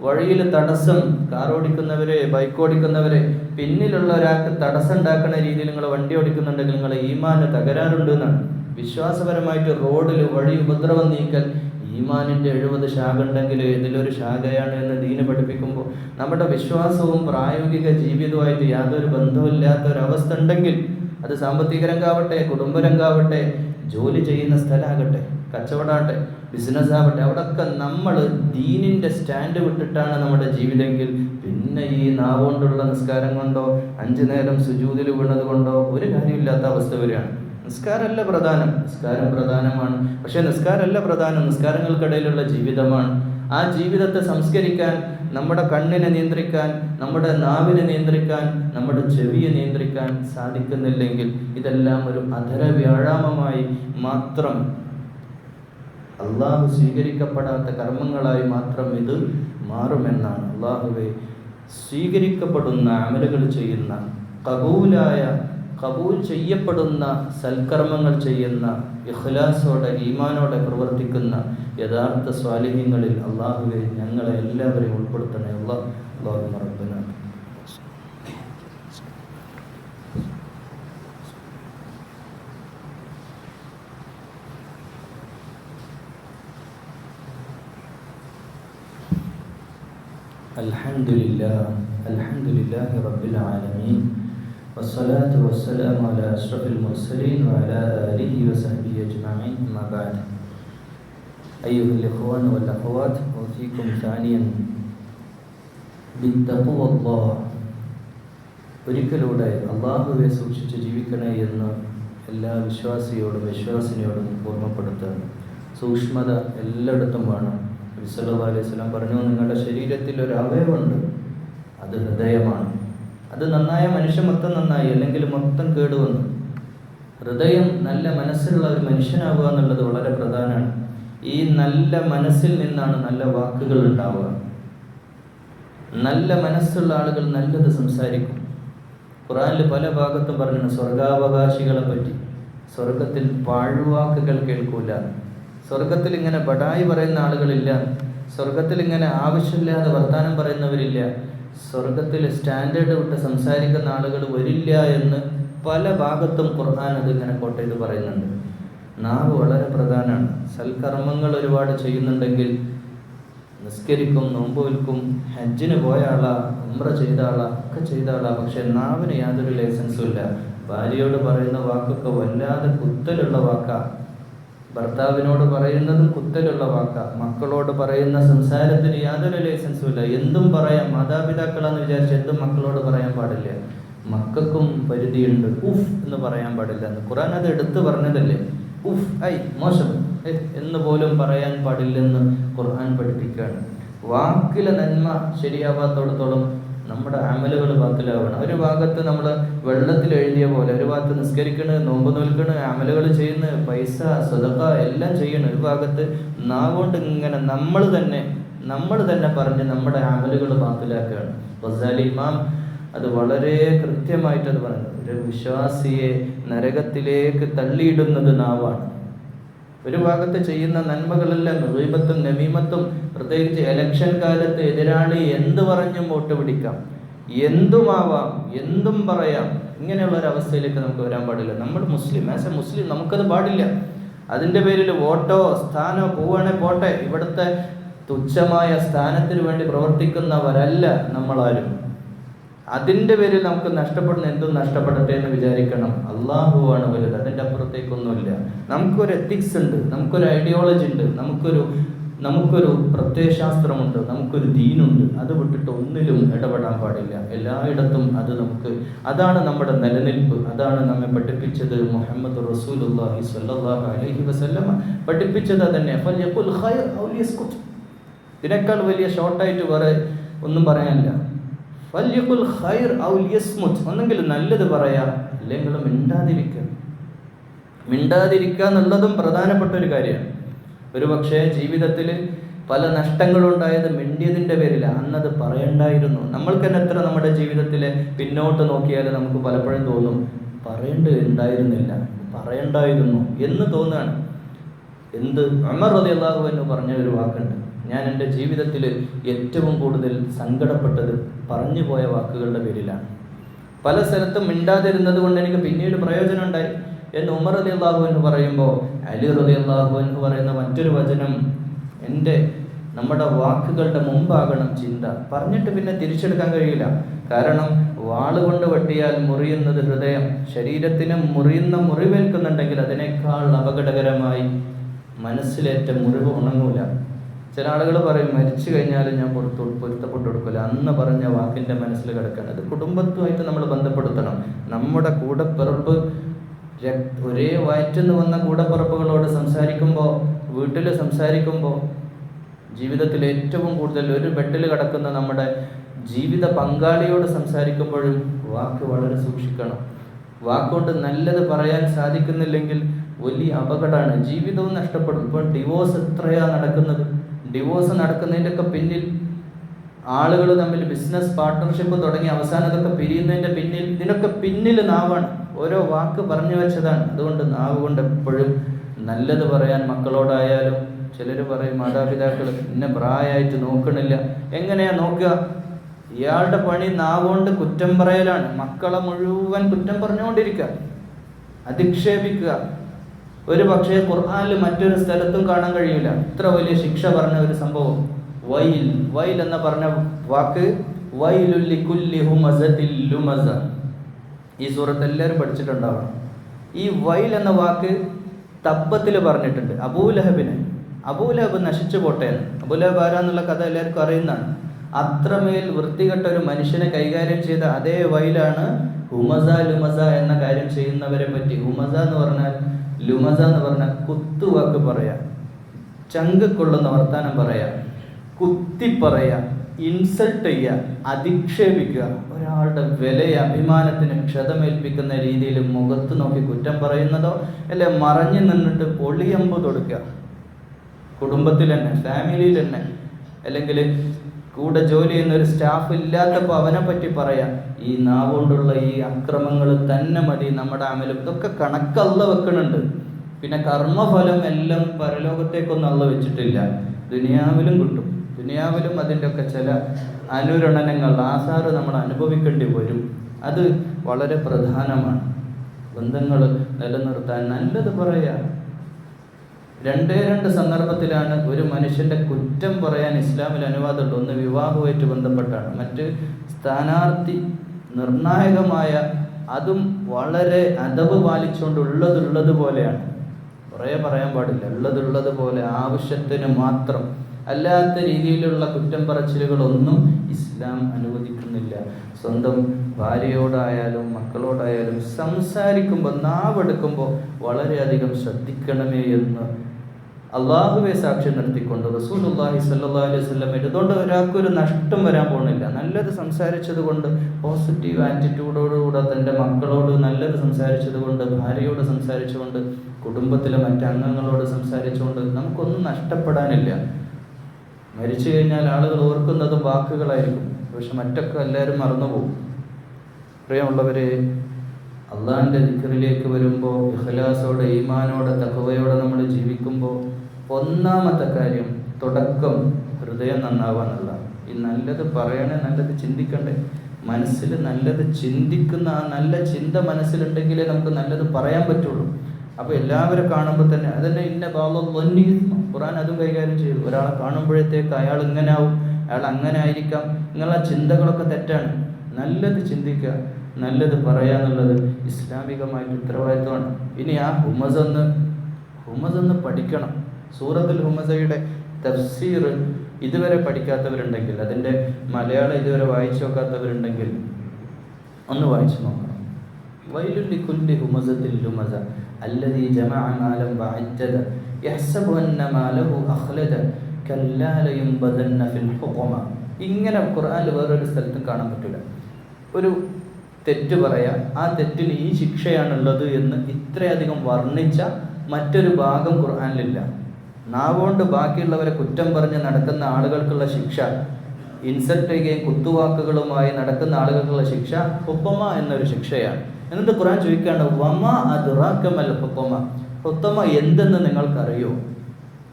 വഴിയിൽ തടസ്സം കാർ ഓടിക്കുന്നവരെ ബൈക്ക് ഓടിക്കുന്നവരെ പിന്നിലുള്ള ഒരാൾക്ക് തടസ്സം ഉണ്ടാക്കുന്ന രീതിയിൽ നിങ്ങൾ വണ്ടി ഓടിക്കുന്നുണ്ടെങ്കിൽ നിങ്ങൾ ഈമാന് തകരാറുണ്ട് എന്നാണ് വിശ്വാസപരമായിട്ട് റോഡിൽ വഴി ഉപദ്രവം നീക്കൽ ഈമാനിന്റെ എഴുപത് ശാഖ ഉണ്ടെങ്കിൽ ഇതിലൊരു ശാഖയാണ് എന്ന് ദീന പഠിപ്പിക്കുമ്പോൾ നമ്മുടെ വിശ്വാസവും പ്രായോഗിക ജീവിതവുമായിട്ട് യാതൊരു ബന്ധമില്ലാത്ത ഒരവസ്ഥ ഉണ്ടെങ്കിൽ അത് സാമ്പത്തിക രംഗാവട്ടെ കുടുംബ രംഗാവട്ടെ ജോലി ചെയ്യുന്ന സ്ഥലമാകട്ടെ കച്ചവടമാകട്ടെ ബിസിനസ് ആവട്ടെ അവിടെയൊക്കെ നമ്മൾ ദീനിന്റെ സ്റ്റാൻഡ് വിട്ടിട്ടാണ് നമ്മുടെ ജീവിതമെങ്കിൽ പിന്നെ ഈ നാവുകൊണ്ടുള്ള നിസ്കാരം കൊണ്ടോ അഞ്ചു നേരം സുജൂതിൽ വീണത് കൊണ്ടോ ഒരു കാര്യമില്ലാത്ത അവസ്ഥ വരികയാണ്. നിസ്കാരമല്ല പ്രധാനം. നിസ്കാരം പ്രധാനമാണ്. പക്ഷേ നിസ്കാരമല്ല പ്രധാനം. നിസ്കാരങ്ങൾക്കിടയിലുള്ള ജീവിതമാണ്. ആ ജീവിതത്തെ സംസ്കരിക്കാൻ നമ്മുടെ കണ്ണിനെ നിയന്ത്രിക്കാൻ നമ്മുടെ നാവിനെ നിയന്ത്രിക്കാൻ നമ്മുടെ ചെവിയെ നിയന്ത്രിക്കാൻ സാധിക്കുന്നില്ലെങ്കിൽ ഇതെല്ലാം ഒരു അധര വ്യായാമമായി മാത്രം അള്ളാഹു സ്വീകരിക്കപ്പെടാത്ത കർമ്മങ്ങളായി മാത്രം ഇത് മാറുമെന്നാണ്. അള്ളാഹുവെ സ്വീകരിക്കപ്പെടുന്ന അമലുകൾ ചെയ്യുന്ന കബൂലായ കബൂൽ ചെയ്യപ്പെടുന്ന സൽക്കർമ്മങ്ങൾ ചെയ്യുന്ന ഇഖ്ലാസോടെ ഈമാനോടെ പ്രവർത്തിക്കുന്ന യഥാർത്ഥ സ്വാലിഹ്യങ്ങളിൽ അള്ളാഹുവെ ഞങ്ങളെ എല്ലാവരെയും ഉൾപ്പെടുത്തണേ. അള്ളാഹ് الحمد لله الحمد لله رب العالمين والصلاة والسلام على أشرف المرسلين وعلى آله وصحبه أجمعين أما بعد أيها الإخوان والأخوات أوصيكم ثانيا بالتقوى الله ഒരിക്കലൂടെ അള്ളാഹുവെ സൂക്ഷിച്ച് ജീവിക്കണേ എന്ന് എല്ലാ വിശ്വാസിയോടും വിശ്വാസിനിയോടും ഓർമ്മപ്പെടുത്തുകയാണ് സൂക്ഷ്മത എല്ലായിടത്തും വേണം വിസലു അലൈഹി സ്വലം പറഞ്ഞു നിങ്ങളുടെ ശരീരത്തിൽ ഒരു അവയവമുണ്ട് അത് ഹൃദയമാണ്. അത് നന്നായ മനുഷ്യൻ മൊത്തം നന്നായി അല്ലെങ്കിൽ മൊത്തം കേടുവന്നു. ഹൃദയം നല്ല മനസ്സിലുള്ള ഒരു മനുഷ്യനാവുക എന്നുള്ളത് വളരെ പ്രധാനമാണ്. ഈ നല്ല മനസ്സിൽ നിന്നാണ് നല്ല വാക്കുകൾ ഉണ്ടാവുക. നല്ല മനസ്സുള്ള ആളുകൾ നല്ലത് സംസാരിക്കും. ഖുറാനിൽ പല ഭാഗത്തും പറഞ്ഞു സ്വർഗാവകാശികളെ പറ്റി. സ്വർഗത്തിൽ പാഴ്വാക്കുകൾ കേൾക്കൂല. സ്വർഗത്തിൽ ഇങ്ങനെ ബടായി പറയുന്ന ആളുകളില്ല. സ്വർഗത്തിൽ ഇങ്ങനെ ആവശ്യമില്ലാതെ വർത്താനം പറയുന്നവരില്ല. സ്വർഗത്തിൽ സ്റ്റാൻഡേർഡ് വിട്ട് സംസാരിക്കുന്ന ആളുകൾ വരില്ല എന്ന് പല ഭാഗത്തും ഖുർആൻ അതിങ്ങനെ കോട്ട് ചെയ്ത് പറയുന്നുണ്ട്. നാവ് വളരെ പ്രധാനമാണ്. സൽക്കർമ്മങ്ങൾ ഒരുപാട് ചെയ്യുന്നുണ്ടെങ്കിൽ നിസ്കരിക്കും നോമ്പ് വിൽക്കും ഹജ്ജിന് പോയ ആളാ ഉമ്ര ചെയ്ത ആളാ ഒക്കെ ചെയ്ത ആളാ. പക്ഷെ നാവിന് യാതൊരു ലൈസൻസും ഇല്ല. ഭാര്യയോട് പറയുന്ന വാക്കൊക്കെ വല്ലാതെ കുത്തലുള്ള വാക്കാ. ഭർത്താവിനോട് പറയുന്നതും കുത്തലുള്ള വാക്ക. മക്കളോട് പറയുന്ന സംസാരത്തിന് യാതൊരു ലൈസൻസും ഇല്ല. എന്തും പറയാം. മാതാപിതാക്കളാന്ന് വിചാരിച്ച് എന്തും മക്കളോട് പറയാൻ പാടില്ല. മക്കൾക്കും പരിധിയുണ്ട്. ഉഫ് എന്ന് പറയാൻ പാടില്ല. എന്ന് ഖുറാൻ അത് എടുത്തു പറഞ്ഞതല്ലേ? ഉഫ് ഐ മോശം എന്ന് പോലും പറയാൻ പാടില്ലെന്ന് ഖുർആൻ പഠിപ്പിക്കുകയാണ്. വാക്കിലെ നന്മ ശരിയാവാത്തോടത്തോളം നമ്മുടെ അമലുകൾ ബാത്തിലാവണം ഒരു ഭാഗത്ത് നമ്മൾ വെള്ളത്തിൽ എഴുതിയ പോലെ ഒരു ഭാഗത്ത് നിസ്കരിക്കണ് നോമ്പ് നോൽക്കണ് അമലുകൾ ചെയ്യുന്ന പൈസ സ്വതക്ക എല്ലാം ചെയ്യണം. ഒരു ഭാഗത്ത് നാവുകൊണ്ട് ഇങ്ങനെ നമ്മൾ തന്നെ നമ്മൾ തന്നെ പറഞ്ഞ് നമ്മുടെ അമലുകൾ ബാത്തിലാക്കുകയാണ്. ഗസാലി ഇമാം അത് വളരെ കൃത്യമായിട്ട് അത് പറയുന്നത് ഒരു വിശ്വാസിയെ നരകത്തിലേക്ക് തള്ളിയിടുന്നത് നാവാണ്. ഒരു ഭാഗത്ത് ചെയ്യുന്ന നന്മകളെല്ലാം ഗീബത്തും നമീമത്തും. പ്രത്യേകിച്ച് എലക്ഷൻ കാലത്ത് എതിരാളി എന്ത് പറഞ്ഞും വോട്ട് പിടിക്കാം. എന്തുമാവാം എന്തും പറയാം ഇങ്ങനെയുള്ള ഒരു അവസ്ഥയിലേക്ക് നമുക്ക് വരാൻ പാടില്ല. നമ്മൾ മുസ്ലിം ആസ് എ മുസ്ലിം നമുക്കത് പാടില്ല. അതിന്റെ പേരിൽ വോട്ടോ സ്ഥാനോ പോവാണെ പോട്ടെ. ഇവിടുത്തെ തുച്ഛമായ സ്ഥാനത്തിന് വേണ്ടി പ്രവർത്തിക്കുന്നവരല്ല നമ്മളാരും. അതിന്റെ പേരിൽ നമുക്ക് നഷ്ടപ്പെടുന്ന എന്തും നഷ്ടപ്പെടട്ടെ എന്ന് വിചാരിക്കണം. അള്ളാഹുവാണ് വലുത് അതിന്റെ അപ്പുറത്തേക്കൊന്നുമില്ല. നമുക്കൊരു എത്തിക്സ് ഉണ്ട് നമുക്കൊരു ഐഡിയോളജി ഉണ്ട് നമുക്കൊരു നമുക്കൊരു പ്രത്യയശാസ്ത്രമുണ്ട് നമുക്കൊരു ദീനുണ്ട്. അത് വിട്ടിട്ട് ഒന്നിലും ഇടപെടാൻ പാടില്ല. എല്ലായിടത്തും അത് നമുക്ക് അതാണ് നമ്മുടെ നിലനിൽപ്പ്. അതാണ് നമ്മെ പഠിപ്പിച്ചത് മുഹമ്മദ് സ്വല്ലല്ലാഹു അലൈഹി വസല്ലമ പഠിപ്പിച്ചത് തന്നെ ഇതിനേക്കാൾ വലിയ ഷോർട്ടായിട്ട് വേറെ ഒന്നും പറയാനില്ല. ഫല്യഖുൽ ഖൈർ ഔലിയസ്മുത് ലിയസ്മുത്. ഒന്നെങ്കിൽ നല്ലത് പറയാം അല്ലെങ്കിൽ മിണ്ടാതിരിക്കുക. മിണ്ടാതിരിക്കുക എന്നുള്ളതും പ്രധാനപ്പെട്ട ഒരു കാര്യമാണ്. ഒരു പക്ഷേ ജീവിതത്തിൽ പല നഷ്ടങ്ങളുണ്ടായത് മിണ്ടിയതിന്റെ പേരിൽ അന്നത് പറയണ്ടായിരുന്നു. നമ്മൾക്ക് തന്നെ എത്ര നമ്മുടെ ജീവിതത്തിൽ പിന്നോട്ട് നോക്കിയാൽ നമുക്ക് പലപ്പോഴും തോന്നും പറയേണ്ടത് ഉണ്ടായിരുന്നില്ല പറയണ്ടായിരുന്നു എന്ന് തോന്നുകയാണ് എന്ത്? അമർ റതി അള്ളാഹു എന്ന് പറഞ്ഞ ഒരു വാക്കുണ്ട്. ഞാൻ എന്റെ ജീവിതത്തിൽ ഏറ്റവും കൂടുതൽ സങ്കടപ്പെട്ടത് പറഞ്ഞു പോയ വാക്കുകളുടെ പേരിലാണ്. പല സ്ഥലത്തും മിണ്ടാതിരുന്നത് കൊണ്ട് എനിക്ക് പിന്നീട് പ്രയോജനം ഉണ്ടായി എന്ന് ഉമർ അലി അള്ളാഹു എന്ന് പറയുമ്പോൾ അലി റലി അള്ളാഹു എന്ന് പറയുന്ന മറ്റൊരു വചനം എന്റെ നമ്മുടെ വാക്കുകളുടെ മുമ്പാകണം ചിന്ത. പറഞ്ഞിട്ട് പിന്നെ തിരിച്ചെടുക്കാൻ കഴിയില്ല. കാരണം വാളുകൊണ്ട് വെട്ടിയാൽ മുറിയുന്നത് ഹൃദയം. ശരീരത്തിന് മുറിയുന്ന മുറിവേൽക്കുന്നുണ്ടെങ്കിൽ അതിനേക്കാൾ അപകടകരമായി മനസ്സിലേറ്റ മുറിവ് ഉണങ്ങൂല. ചില ആളുകൾ പറയും മരിച്ചു കഴിഞ്ഞാൽ ഞാൻ പുറത്ത് പൊരുത്തപ്പെട്ടു കൊടുക്കില്ല. അന്ന് പറഞ്ഞ വാക്കിന്റെ മനസ്സിൽ കിടക്കണം അത് കുടുംബത്തുമായിട്ട് നമ്മൾ ബന്ധപ്പെടുത്തണം. നമ്മുടെ കൂടപ്പിറപ്പ് ഒരേ വയറ്റിന്ന് വന്ന കൂടപ്പിറപ്പുകളോട് സംസാരിക്കുമ്പോൾ വീട്ടിൽ സംസാരിക്കുമ്പോൾ ജീവിതത്തിൽ ഏറ്റവും കൂടുതൽ ഒരു ബെഡിൽ കിടക്കുന്ന നമ്മുടെ ജീവിത പങ്കാളിയോട് സംസാരിക്കുമ്പോഴും വാക്ക് വളരെ സൂക്ഷിക്കണം. വാക്കുകൊണ്ട് നല്ലത് പറയാൻ സാധിക്കുന്നില്ലെങ്കിൽ വലിയ അപകടമാണ്. ജീവിതവും നഷ്ടപ്പെടും. ഇപ്പോൾ ഡിവോഴ്സ് എത്രയാണ് നടക്കുന്നത്? ഡിവോഴ്സ് നടക്കുന്നതിന്റെയൊക്കെ പിന്നിൽ ആളുകൾ തമ്മിൽ ബിസിനസ് പാർട്ട്ണർഷിപ്പ് തുടങ്ങി അവസാനം അതൊക്കെ പിരിയുന്നതിന്റെ പിന്നിൽ ഇതിനൊക്കെ പിന്നിൽ നാവാണ്. ഓരോ വാക്ക് പറഞ്ഞു വെച്ചതാണ്. അതുകൊണ്ട് നാവ് കൊണ്ട് എപ്പോഴും നല്ലത് പറയാൻ മക്കളോടായാലും ചിലർ പറയും മാതാപിതാക്കൾ എന്നെ പ്രായമായിട്ട് നോക്കണില്ല. എങ്ങനെയാ നോക്കുക? ഇയാളുടെ പണി നാവുകൊണ്ട് കുറ്റം പറയലാണ്. മക്കളെ മുഴുവൻ കുറ്റം പറഞ്ഞുകൊണ്ടിരിക്കുക. അധിക്ഷേപിക്കുക. ഒരു പക്ഷേ ഖുർആാനിൽ മറ്റൊരു സ്ഥലത്തും കാണാൻ കഴിയില്ല. ഇത്ര വലിയ ശിക്ഷ പറഞ്ഞ ഒരു സംഭവം. വൈൽ വൈൽ എന്ന പറഞ്ഞ വാക്ക് ഈ സൂറത്ത് എല്ലാവരും പഠിച്ചിട്ടുണ്ടാവണം. ഈ വൈൽ എന്ന വാക്ക് തപ്പത്തിൽ പറഞ്ഞിട്ടുണ്ട്. അബൂലഹബിനെ അബൂലഹബ് നശിച്ചു പോട്ടേന്ന് അബൂലഹബ് ആരാന്നുള്ള കഥ എല്ലാവർക്കും അറിയുന്നതാണ്. അത്രമേൽ വൃത്തികെട്ട ഒരു മനുഷ്യനെ കൈകാര്യം ചെയ്ത അതേ വൈലാണ് ഹുമസ ലുമസ എന്ന കാര്യം ചെയ്യുന്നവരെ പറ്റി. ഹുമസ എന്ന് പറഞ്ഞാൽ ലുമസ എന്ന് പറഞ്ഞാൽ കുത്തുവാക്ക് പറയാ. ചങ്ക് കൊള്ളുന്ന വർത്താനം പറയാ. കുത്തി പറയാ ഇൻസൾട്ട് ചെയ്യുക അധിക്ഷേപിക്കുക ഒരാളുടെ വിലയെ അഭിമാനത്തിന് ക്ഷതമേൽപ്പിക്കുന്ന രീതിയിൽ മുഖത്ത് നോക്കി കുറ്റം പറയുന്നതോ അല്ലെ മറഞ്ഞു നിന്നിട്ട് പൊളിയമ്പ് തൊടുക്കുക. കുടുംബത്തിൽ തന്നെ ഫാമിലിയിൽ തന്നെ അല്ലെങ്കിൽ കൂടെ ജോലി ചെയ്യുന്ന ഒരു സ്റ്റാഫ് ഇല്ലാത്തപ്പോൾ അവനെ പറ്റി പറയാം. ഈ നാവുകൊണ്ടുള്ള ഈ അക്രമങ്ങൾ തന്നെ മതി നമ്മുടെ അമലും. ഇതൊക്കെ കണക്കല്ല വെക്കണുണ്ട്. പിന്നെ കർമ്മഫലം എല്ലാം പരലോകത്തേക്കൊന്നും അള്ള വെച്ചിട്ടില്ല. ദുനിയാവിലും കിട്ടും. ദുനിയാവിലും അതിന്റെ ഒക്കെ ചില അനുരണനങ്ങൾ ആസാറ് നമ്മൾ അനുഭവിക്കേണ്ടി വരും. അത് വളരെ പ്രധാനമാണ്. ബന്ധങ്ങൾ നിലനിർത്താൻ നല്ലത് പറയാ. രണ്ടേ രണ്ട് സന്ദർഭത്തിലാണ് ഒരു മനുഷ്യന്റെ കുറ്റം പറയാൻ ഇസ്ലാമിൽ അനുവാദമുള്ളൂ ഒന്ന് വിവാഹവുമായിട്ട് ബന്ധപ്പെട്ടാണ്. മറ്റ് സ്ഥാനാർത്ഥി നിർണായകമായ അതും വളരെ അതവ് പാലിച്ചുകൊണ്ട് ഉള്ളതുള്ളത് പോലെയാണ്. കുറേ പറയാൻ പാടില്ല. ഉള്ളതുള്ളത് പോലെ ആവശ്യത്തിന് മാത്രം. അല്ലാത്ത രീതിയിലുള്ള കുറ്റം പറച്ചിലുകളൊന്നും ഇസ്ലാം അനുവദിക്കുന്നില്ല. സ്വന്തം ഭാര്യയോടായാലും മക്കളോടായാലും സംസാരിക്കുമ്പോൾ നാവെടുക്കുമ്പോൾ വളരെയധികം ശ്രദ്ധിക്കണമേ എന്ന് അള്ളാഹുവെ സാക്ഷ്യം നിർത്തിക്കൊണ്ട് റസൂലുള്ളാഹി സ്വല്ലല്ലാഹി അലൈഹി വസല്ലം ഇതുകൊണ്ട് ഒരാൾക്കൊരു നഷ്ടം വരാൻ പോകുന്നില്ല. നല്ലത് സംസാരിച്ചത് കൊണ്ട് പോസിറ്റീവ് ആറ്റിറ്റ്യൂഡോടുകൂടെ തന്റെ മക്കളോട് നല്ലത് സംസാരിച്ചത് കൊണ്ട് ഭാര്യയോട് സംസാരിച്ചുകൊണ്ട് കുടുംബത്തിലെ മറ്റംഗങ്ങളോട് സംസാരിച്ചുകൊണ്ട് നമുക്കൊന്നും നഷ്ടപ്പെടാനില്ല. മരിച്ചു കഴിഞ്ഞാൽ ആളുകൾ ഓർക്കുന്നത് വാക്കുകളായിരിക്കും. പക്ഷെ മറ്റൊക്കെ എല്ലാവരും മറന്നുപോകും. പ്രിയമുള്ളവരെ അള്ളാഹിന്റെ ദിക്കറിലേക്ക് വരുമ്പോൾ ഇഖലാസോടെ ഈമാനോടെ തഹവയോടെ നമ്മൾ ജീവിക്കുമ്പോൾ ഒന്നാമത്തെ കാര്യം തുടക്കം ഹൃദയം നന്നാവാന്നുള്ള ഈ നല്ലത് പറയണേ നല്ലത് ചിന്തിക്കണ്ടേ. മനസ്സിൽ നല്ലത് ചിന്തിക്കുന്ന ആ നല്ല ചിന്ത മനസ്സിലുണ്ടെങ്കിലേ നമുക്ക് നല്ലത് പറയാൻ പറ്റുള്ളൂ. അപ്പോൾ എല്ലാവരും കാണുമ്പോൾ തന്നെ അതന്നെ ഇന്ന ബാബി ഖുറാൻ അതും കൈകാര്യം ചെയ്തു ഒരാളെ കാണുമ്പോഴത്തേക്ക് അയാൾ ഇങ്ങനെ ആവും അയാൾ അങ്ങനെ ആയിരിക്കാം. നിങ്ങളെ ചിന്തകളൊക്കെ തെറ്റാണ്. നല്ലത് ചിന്തിക്കുക. നല്ലത് പറയാന്നുള്ളത് ഇസ്ലാമികമായിട്ട് ഉത്തരവാദിത്വമാണ്. ഇനി ആ ഹുമസെന്ന് ഹുമസെന്ന് പഠിക്കണം. സൂറത്തുൽ ഹുമസയുടെ തഫ്സീർ ഇതുവരെ പഠിക്കാത്തവരുണ്ടെങ്കിൽ അതിന്റെ മലയാളം ഇതുവരെ വായിച്ചു നോക്കാത്തവരുണ്ടെങ്കിൽ ഒന്ന് വായിച്ചു നോക്കണം. വൈലുല്ലി കുല്ലി ഹുമസത്തിൽ ഹുമസ അല്ലതീ ജമാലം വായിച്ചത് അഖ്ലദ ഫിൽ ഹുഖമ ഇങ്ങനെ ഖുർആാനിൽ വേറൊരു സ്ഥലത്തും കാണാൻ പറ്റില്ല ഒരു തെറ്റ് പറയാം. ആ തെറ്റിന് ഈ ശിക്ഷയാണുള്ളത് എന്ന് ഇത്രയധികം വർണിച്ച മറ്റൊരു ഭാഗം ഖുർആാനിലില്ല. നാവോണ്ട് ബാക്കിയുള്ളവരെ കുറ്റം പറഞ്ഞ് നടക്കുന്ന ആളുകൾക്കുള്ള ശിക്ഷ ഇൻസൾട്ട് ചെയ്യുകയും കുത്തുവാക്കുകളുമായി നടക്കുന്ന ആളുകൾക്കുള്ള ശിക്ഷ ഹുപ്പമ എന്നൊരു ശിക്ഷയാണ്. എന്നിട്ട് ഖുർആൻ ചോദിക്കുകയാണ് വമ അതുറാക്കമൽ ഹുപ്പമ ഹുത്തമ? എന്തെന്ന് നിങ്ങൾക്കറിയോ?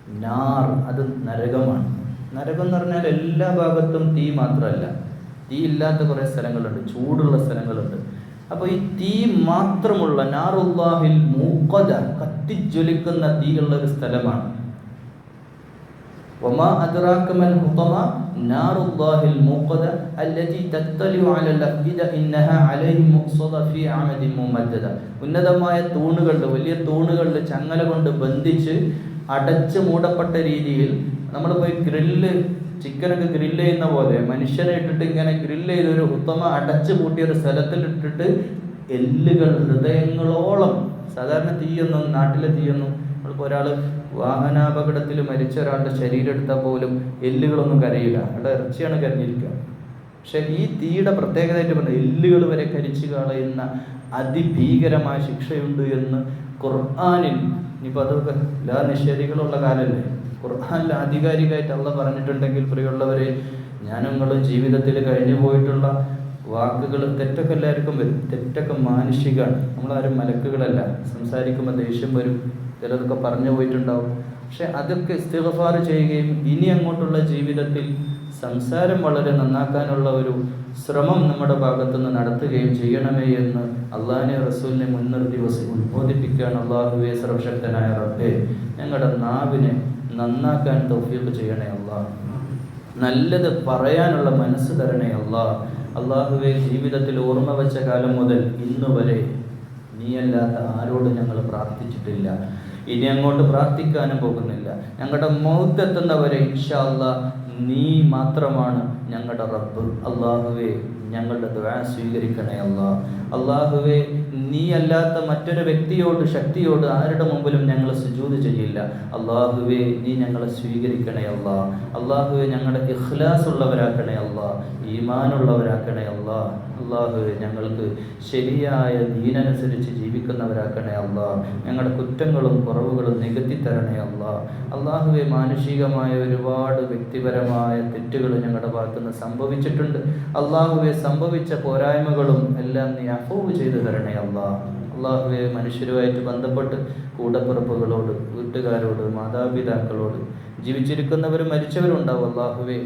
നാർ അത് നരകമാണ്. നരകം എന്ന് പറഞ്ഞാൽ എല്ലാ ഭാഗത്തും തീ മാത്രമല്ല. തീ ഇല്ലാത്ത കുറേ സ്ഥലങ്ങളുണ്ട് ചൂടുള്ള സ്ഥലങ്ങളുണ്ട് അപ്പോൾ ഈ തീ മാത്രമുള്ള നാറുല്ലാഹിൽ മൂക്കത കത്തിജ്വലിക്കുന്ന തീയുള്ള ഒരു സ്ഥലമാണ് وما أدراك ما الحطمة نار الله الموقدة التي تطلع على الأفئدة إنها عليهم مؤصدة في عمد ممددة ഉന്നതമായ തൂണുകളിൽ വലിയ തൂണുകളിൽ ചങ്ങല കൊണ്ട് ബന്ധിച്ച് അടച്ച് മൂടപ്പെട്ട രീതിയിൽ നമ്മൾ പോയി ഗ്രില്ല് ചിക്കനൊക്കെ ഗ്രില്ല് ചെയ്യുന്ന പോലെ മനുഷ്യനെ ഇട്ടിട്ട് ഇങ്ങനെ ഗ്രില്ല് ചെയ്ത് ഒരു ഉത്തമ അടച്ചു പൂട്ടിയ ഒരു സ്ഥലത്തിൽ ഇട്ടിട്ട് എല്ലുകൾ ഹൃദയങ്ങളോളം സാധാരണ തീയൊന്നും നാട്ടിലെ തീയൊന്നും നമ്മളിപ്പോൾ ഒരാൾ വാഹനാപകടത്തിൽ മരിച്ച ഒരാളുടെ ശരീരം എടുത്താൽ പോലും എല്ലുകളൊന്നും കരയില്ല. അവിടെ ഇറച്ചിയാണ് കരഞ്ഞിരിക്കുക. പക്ഷെ ഈ തീയുടെ പ്രത്യേകതയായിട്ട് പറഞ്ഞ എല്ലുകൾ വരെ കരിച്ചു കളയുന്ന അതിഭീകരമായ ശിക്ഷയുണ്ട് എന്ന് ഖുർആാനിൽ ഇനിയിപ്പോൾ അതൊക്കെ എല്ലാ നിഷേധികളുള്ള കാലല്ലേ? ഖുർആാനിൽ ആധികാരികമായിട്ട് അള്ള പറഞ്ഞിട്ടുണ്ടെങ്കിൽ പ്രിയമുള്ളവരെ ഞാനും ജീവിതത്തിൽ കഴിഞ്ഞു പോയിട്ടുള്ള വാക്കുകൾ തെറ്റൊക്കെ എല്ലാവർക്കും വരും. തെറ്റൊക്കെ മാനുഷികമാണ്. നമ്മളാരും മലക്കുകളല്ല. സംസാരിക്കുമ്പോൾ ദേഷ്യം വരും. ചിലതൊക്കെ പറഞ്ഞു പോയിട്ടുണ്ടാവും. പക്ഷെ അതൊക്കെ ഇസ്തിഫാർ ചെയ്യുകയും ഇനി അങ്ങോട്ടുള്ള ജീവിതത്തിൽ സംസാരം വളരെ നന്നാക്കാനുള്ള ഒരു ശ്രമം നമ്മുടെ ഭാഗത്തുനിന്ന് നടത്തുകയും ചെയ്യണമേ എന്ന് അള്ളാഹിനെ റസൂലിനെ മുൻനിർത്തി വസ് ഉദ്ബോധിപ്പിക്കുകയാണ് അള്ളാഹുവെ സർവശക്തനായ റബ്ബെ. ഞങ്ങളുടെ നാവിനെ നന്നാക്കാൻ തൗഫീഖ് ചെയ്യണേ അള്ളാഹ് നല്ലത് പറയാനുള്ള മനസ്സ് തരണേ അള്ളാഹ് അള്ളാഹുവെ ജീവിതത്തിൽ ഓർമ്മ വെച്ച കാലം മുതൽ ഇന്ന് വരെ നീയല്ലാത്ത ആരോടും ഞങ്ങൾ പ്രാർത്ഥിച്ചിട്ടില്ല. ഇനി അങ്ങോട്ട് പ്രാർത്ഥിക്കാനും പോകുന്നില്ല. ഞങ്ങളുടെ മൗത്തെത്തുന്നവരെ ഇൻഷാ അല്ലാ നീ മാത്രമാണ് ഞങ്ങളുടെ റബ്ബ്. അള്ളാഹുവെ ഞങ്ങളുടെ ദുആ സ്വീകരിക്കണേ അല്ലാ അള്ളാഹുവെ നീ അല്ലാത്ത മറ്റൊരു വ്യക്തിയോട് ശക്തിയോട് ആരുടെ മുമ്പിലും ഞങ്ങൾ സുജൂത് ചെയ്യില്ല. അള്ളാഹുവെ നീ ഞങ്ങളെ സ്വീകരിക്കണേ അല്ല അള്ളാഹുവെ ഞങ്ങളുടെ ഇഖ്ലാസ് ഉള്ളവരാക്കണേ അല്ല ഈമാനുള്ളവരാക്കണേ അല്ല അള്ളാഹുവെ ഞങ്ങൾക്ക് ശരിയായ ദീനനുസരിച്ച് ജീവിക്കുന്നവരാക്കണേ അല്ല ഞങ്ങളുടെ കുറ്റങ്ങളും കുറവുകളും നികത്തി തരണേ അല്ല അള്ളാഹുവെ മാനുഷികമായ ഒരുപാട് വ്യക്തിപരമായ തെറ്റുകൾ ഞങ്ങളുടെ ഭാഗത്ത് ഭാഗത്തുനിന്ന് സംഭവിച്ചിട്ടുണ്ട്. അള്ളാഹുവെ സംഭവിച്ച പോരായ്മകളും എല്ലാം നീ അഫോവ് ചെയ്തു തരണേ അള്ളാഹ് അള്ളാഹുവെ മനുഷ്യരുമായിട്ട് ബന്ധപ്പെട്ട് കൂടപ്പിറപ്പുകളോട് വീട്ടുകാരോട് മാതാപിതാക്കളോട് ജീവിച്ചിരിക്കുന്നവരും മരിച്ചവരും ഉണ്ടാവും അള്ളാഹുവെ.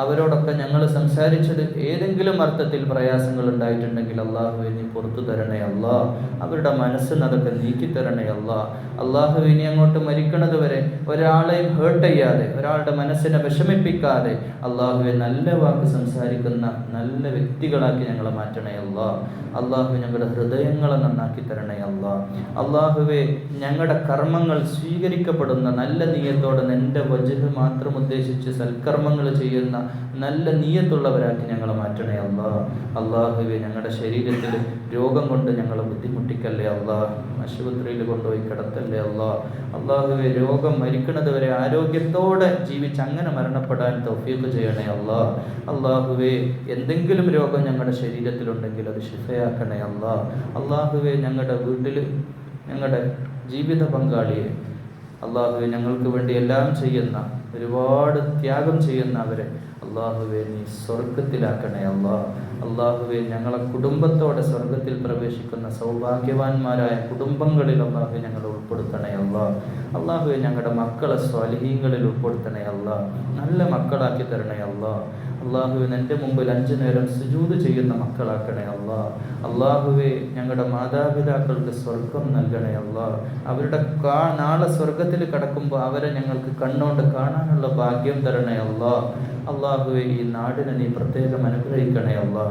അവരോടൊക്കെ ഞങ്ങൾ സംസാരിച്ചത് ഏതെങ്കിലും അർത്ഥത്തിൽ പ്രയാസങ്ങൾ ഉണ്ടായിട്ടുണ്ടെങ്കിൽ അള്ളാഹുവിനി പുറത്തു തരണേ അല്ലാ അവരുടെ മനസ്സ് അതൊക്കെ നീക്കി തരണേ അല്ലാ അള്ളാഹുവെ നീ അങ്ങോട്ട് മരിക്കണത് വരെ ഒരാളെയും ഹേർട്ട് ചെയ്യാതെ ഒരാളുടെ മനസ്സിനെ വിഷമിപ്പിക്കാതെ അള്ളാഹുവെ നല്ല വാക്ക് സംസാരിക്കുന്ന നല്ല വ്യക്തികളാക്കി ഞങ്ങളെ മാറ്റണേ അല്ലാ അള്ളാഹു ഞങ്ങളുടെ ഹൃദയങ്ങളെ നന്നാക്കി തരണേ അല്ലാ അള്ളാഹുവെ ഞങ്ങളുടെ കർമ്മങ്ങൾ സ്വീകരിക്കപ്പെടുന്ന നല്ല നീയത്തോടെ നിന്റെ വജുഹ് മാത്രം ഉദ്ദേശിച്ച് സൽക്കർമ്മങ്ങൾ ചെയ്യുന്ന നല്ല നീയത്തുള്ളവരാക്കി ഞങ്ങളെ മാറ്റണേ അല്ലാ. അള്ളാഹുവെ ഞങ്ങളുടെ ശരീരത്തിൽ രോഗം കൊണ്ട് ഞങ്ങളെ ബുദ്ധിമുട്ടിക്കല്ലേ അല്ലാ. ആശുപത്രിയിൽ കൊണ്ടുപോയി കിടത്തല്ലേ അല്ലാ. അള്ളാഹുവെ രോഗം മരിക്കുന്നത് വരെ ആരോഗ്യത്തോടെ ജീവിച്ച് അങ്ങനെ മരണപ്പെടാൻ തൗഫീഖ് ചെയ്യണേ അല്ലാ. അള്ളാഹുവെ എന്തെങ്കിലും രോഗം ഞങ്ങളുടെ ശരീരത്തിലുണ്ടെങ്കിൽ അത് ശിഫയാക്കണേ അല്ലാ. അള്ളാഹുവെ ഞങ്ങളുടെ വീട്ടിൽ ഞങ്ങളുടെ ജീവിത പങ്കാളിയെ അള്ളാഹുവെ ഞങ്ങൾക്ക് വേണ്ടി എല്ലാം ചെയ്യുന്ന ഒരുപാട് ത്യാഗം ചെയ്യുന്ന അവരെ അള്ളാഹുവെ നീ സ്വർഗത്തിലാക്കണേ അള്ളാഹ്. അള്ളാഹുവെ ഞങ്ങളെ കുടുംബത്തോടെ സ്വർഗത്തിൽ പ്രവേശിക്കുന്ന സൗഭാഗ്യവാന്മാരായ കുടുംബങ്ങളിൽ അള്ളാഹു ഞങ്ങൾ ഉൾപ്പെടുത്തണേ അള്ളാ അള്ളാഹുവെ ഞങ്ങളുടെ മക്കളെ സ്വാലിഹീങ്ങളിൽ ഉൾപ്പെടുത്തണേ അള്ളാ നല്ല മക്കളാക്കി തരണേ അള്ളാഹ്. അള്ളാഹുവെ എന്റെ മുമ്പിൽ അഞ്ചു നേരം സുജൂത് ചെയ്യുന്ന മക്കളാക്കണേ അള്ളാ. അള്ളാഹുവെ ഞങ്ങളുടെ മാതാപിതാക്കൾക്ക് സ്വർഗം നൽകണേ അള്ളാ. അവരുടെ കാ നാളെ സ്വർഗത്തിൽ കടക്കുമ്പോൾ അവരെ ഞങ്ങൾക്ക് കണ്ണോണ്ട് കാണാനുള്ള ഭാഗ്യം തരണേ അള്ളാ. അള്ളാഹുവെ ഈ നാടിനെ നീ പ്രത്യേകം അനുഗ്രഹിക്കണേ അള്ളാ.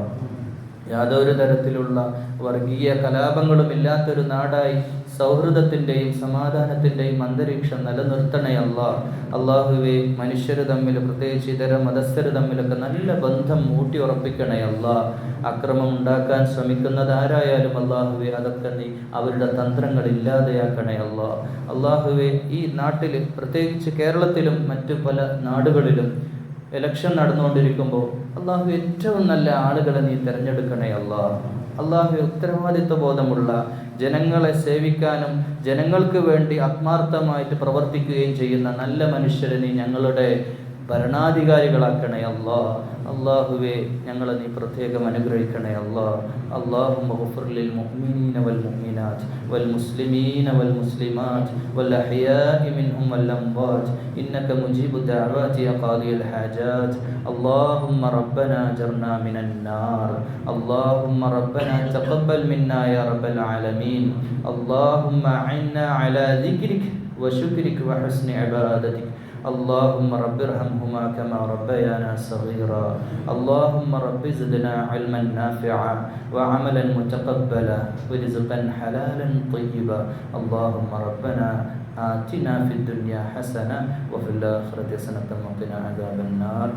യാതൊരു തരത്തിലുള്ള വർഗീയ കലാപങ്ങളും ഇല്ലാത്തൊരു നാടായി സൗഹൃദത്തിന്റെയും സമാധാനത്തിന്റെയും അന്തരീക്ഷം നിലനിർത്തണേ അല്ല അള്ളാഹുവെ മനുഷ്യർ തമ്മിൽ പ്രത്യേകിച്ച് ഇതര മതസ്ഥർ തമ്മിലൊക്കെ നല്ല ബന്ധം ഊട്ടിയുറപ്പിക്കണേ അല്ല അക്രമം ഉണ്ടാക്കാൻ ശ്രമിക്കുന്നത് ആരായാലും അള്ളാഹുവെ അതൊക്കെ നീ അവരുടെ തന്ത്രങ്ങൾ ഇല്ലാതെയാക്കണേ അല്ല അള്ളാഹുവെ ഈ നാട്ടിൽ പ്രത്യേകിച്ച് കേരളത്തിലും മറ്റു പല നാടുകളിലും ഇലക്ഷൻ നടന്നുകൊണ്ടിരിക്കുമ്പോൾ അള്ളാഹു ഏറ്റവും നല്ല ആളുകളെ നീ തിരഞ്ഞെടുക്കണേ അള്ളാഹ് അള്ളാഹു ഉത്തരവാദിത്വ ബോധമുള്ള ജനങ്ങളെ സേവിക്കാനും ജനങ്ങൾക്ക് വേണ്ടി ആത്മാർത്ഥമായിട്ട് പ്രവർത്തിക്കുകയും ചെയ്യുന്ന നല്ല മനുഷ്യരെ നീ ഞങ്ങളുടെ ഭരണാധികാരികളാക്കണേ അല്ലാ അള്ളാഹുവെ ഞങ്ങളെ നീ പ്രത്യേകം അനുഗ്രഹിക്കണേ അല്ലാ അള്ളാഹു മഹഫുർലിൽ മുഅ്മിനീന വൽ മുഅ്മിനാത്ത് വൽ മുസ്ലിമീന വൽ മുസ്ലിമാത്ത് വൽ അഹ്യാഇ മിൻഹും വൽ അംവാത്ത് ഇന്നക മുജീബു ദഅവാതി ഖാദി അൽ ഹാജാത്ത് اللهم ربنا جرنا من النار اللهم ربنا تقبل منا يا رب العالمين اللهم عنا على ذكرك وشكرك وحسن عبادتك اللهم رب ارحمهما كما ربيانا صغيرا. اللهم رب زدنا علما نافعا وعملا متقبلا ورزقا حلالا طيبا. اللهم ربنا آتنا في الدنيا حسنة وفي الآخرة حسنة وقنا عذاب النار.